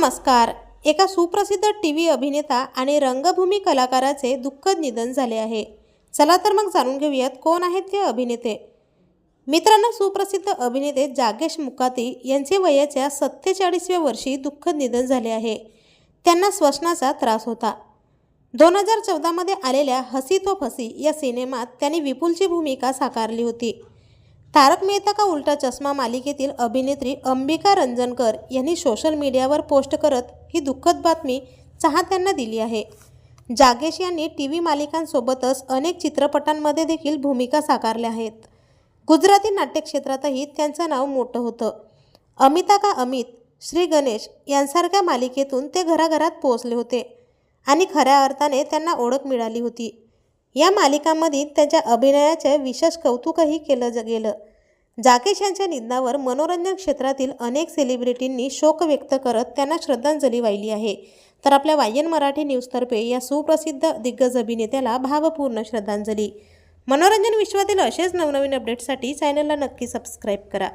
नमस्कार. एका सुप्रसिद्ध टी व्ही अभिनेता आणि रंगभूमी कलाकाराचे दुःखद निधन झाले आहे. चला तर मग जाणून घेऊयात कोण आहेत ते अभिनेते. मित्रांनो सुप्रसिद्ध अभिनेते जागेश मुकाती यांचे वयाच्या सत्तेचाळीसव्या वर्षी दुःखद निधन झाले आहे. त्यांना श्वसनाचा त्रास होता. दोन हजार चौदामध्ये आलेल्या हसी तो फसी या सिनेमात त्यांनी विपुलची भूमिका साकारली होती. तारक मेहता का उलटा चष्मा मालिकेतील अभिनेत्री अंबिका रंजनकर यांनी सोशल मीडियावर पोस्ट करत ही दुःखद बातमी चाहत्यांना दिली आहे. जागेश यांनी टी व्ही मालिकांसोबतच अनेक चित्रपटांमध्ये देखील भूमिका साकारल्या आहेत. गुजराती नाट्यक्षेत्रातही त्यांचं नाव मोठं होतं. अमिता का अमित श्री गणेश यांसारख्या मालिकेतून ते घराघरात पोहोचले होते आणि खऱ्या अर्थाने त्यांना ओळख मिळाली होती. या मालिकांमध्ये त्यांच्या अभिनयाचे विशेष कौतुकही केलं ज- गेलं. जाकेश यांच्या निधनावर मनोरंजन क्षेत्रातील अनेक सेलिब्रिटींनी शोक व्यक्त करत त्यांना श्रद्धांजली वाहिली आहे. तर आपल्या वायन मराठी न्यूजतर्फे या सुप्रसिद्ध दिग्गज अभिनेत्याला भावपूर्ण श्रद्धांजली. मनोरंजन विश्वातील असेच नवनवीन अपडेट्ससाठी चॅनलला नक्की सबस्क्राईब करा.